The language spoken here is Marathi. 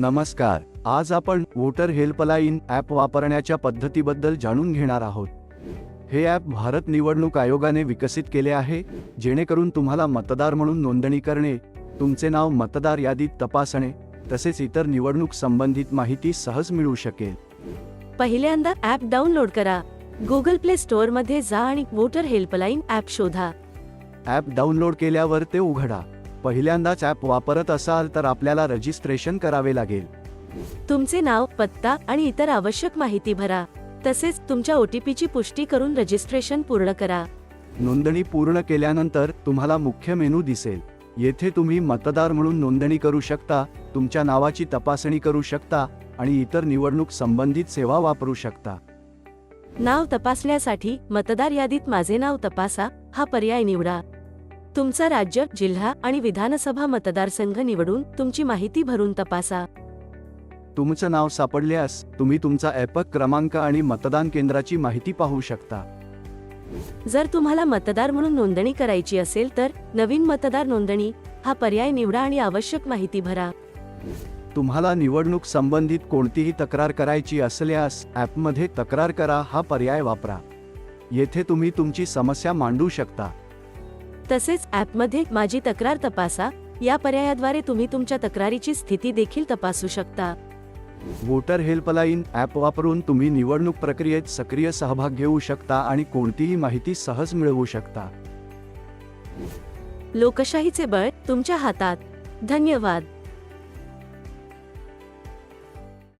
नमस्कार आज आपण वोटर हेल्पलाईन ॲप वापरण्याच्या पद्धतीबद्दल जाणून घेणार आहोत. हे ॲप भारत निवडणूक आयोगाने विकसित केले आहे जेणेकरून तुम्हाला मतदार म्हणून नोंदणी करणे तुमचे नाव मतदार यादीत तपासणे तसेच इतर निवडणूक संबंधित माहिती सहज मिळू शकेल. पहिल्यांदा ॲप डाउनलोड करा. गुगल प्ले स्टोअरमध्ये जा आणि वोटर हेल्पलाईन ॲप शोधा. ॲप डाउनलोड केल्यावर ते उघडा. पहिल्यांदाच ॲप वापरत असाल तर आपल्याला रजिस्ट्रेशन करावे लागेल. तुमचे नाव पत्ता आणि इतर आवश्यक माहिती भरा. तसेच तुमच्या ओटीपीची पुष्टी करून रजिस्ट्रेशन पूर्ण करा. नोंदणी पूर्ण केल्यानंतर तुम्हाला मुख्य मेनू दिसेल. येथे तुम्ही मतदार म्हणून नोंदणी करू शकता तुमच्या नावाची तपासणी करू शकता आणि इतर निवडणूक संबंधित सेवा वापरू शकता. नाव तपासण्यासाठी मतदार यादीत माझे नाव तपासा हा पर्याय निवडा. तुमचा राज्य जिल्हा आणि विधानसभा मतदारसंघ निवडून तुमची माहिती भरून तपासा. तुमचं नाव सापडल्यास तुम्ही तुमचा ॲपक क्रमांक आणि मतदान केंद्राची माहिती पाहू शकता. जर तुम्हाला मतदार म्हणून नोंदणी करायची असेल तर नवीन मतदार नोंदणी हा पर्याय निवडा आणि आवश्यक माहिती भरा. तुम्हाला निवडणूक संबंधित कोणतीही तक्रार करायची असल्यास ॲपमध्ये तक्रार करा हा पर्याय वापरा. येथे तुम्ही तुमची समस्या मांडू शकता. तसेच ॲपमध्ये माझी तक्रार तपासा. या पर्यायाद्वारे तुम्ही तुमच्या तक्रारीची स्थिती देखील तपासू शकता. वोटर हेल्पलाईन ॲप वापरून तुम्ही निवडणूक प्रक्रियेत सक्रिय सहभाग घेऊ शकता आणि कोणतीही माहिती सहज मिळवू शकता. लोकशाहीचे बळ तुमच्या हातात. धन्यवाद.